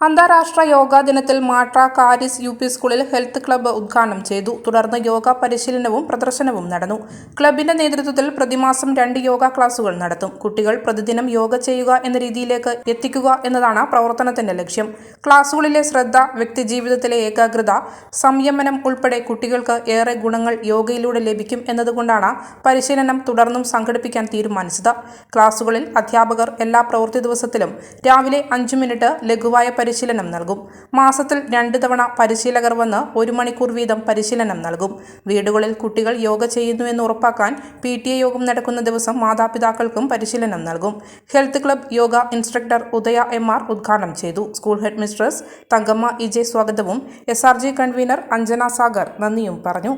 അന്താരാഷ്ട്ര യോഗാ ദിനത്തിൽ മാട്ര CHARIS U P സ്കൂളിൽ ഹെൽത്ത് ക്ലബ്ബ് ഉദ്ഘാടനം ചെയ്തു. തുടർന്ന് യോഗ പരിശീലനവും പ്രദർശനവും നടന്നു. ക്ലബിന്റെ നേതൃത്വത്തിൽ പ്രതിമാസം രണ്ട് യോഗ ക്ലാസുകൾ നടത്തും. കുട്ടികൾ പ്രതിദിനം യോഗ ചെയ്യുക എന്ന രീതിയിലേക്ക് എത്തിക്കുക എന്നതാണ് പ്രവർത്തനത്തിന്റെ ലക്ഷ്യം. ക്ലാസുകളിലെ ശ്രദ്ധ വ്യക്തിജീവിതത്തിലെ ഏകാഗ്രത സംയമനം ഉൾപ്പെടെ കുട്ടികൾക്ക് ഏറെ ഗുണങ്ങൾ യോഗയിലൂടെ ലഭിക്കും എന്നതുകൊണ്ടാണ് പരിശീലനം തുടർന്നും സംഘടിപ്പിക്കാൻ തീരുമാനിച്ചത്. ക്ലാസുകളിൽ അധ്യാപകർ എല്ലാ പ്രവൃത്തി ദിവസത്തിലും രാവിലെ അഞ്ചു മിനിറ്റ് ലഘുവായ പരിശീലനം നൽകും. മാസത്തിൽ രണ്ട് തവണ പരിശീലകർ വന്ന് ഒരു മണിക്കൂർ വീതം പരിശീലനം നൽകും. വീടുകളിൽ കുട്ടികൾ യോഗ ചെയ്യുന്നുവെന്ന് ഉറപ്പാക്കാൻ പി ടി എ യോഗം നടക്കുന്ന ദിവസം മാതാപിതാക്കൾക്കും പരിശീലനം നൽകും. Health club yoga instructor Udaya M R ഉദ്ഘാടനം ചെയ്തു. School head mistress Thankamma EJ സ്വാഗതവും S R G convener Anjana Sagar നന്ദിയും പറഞ്ഞു.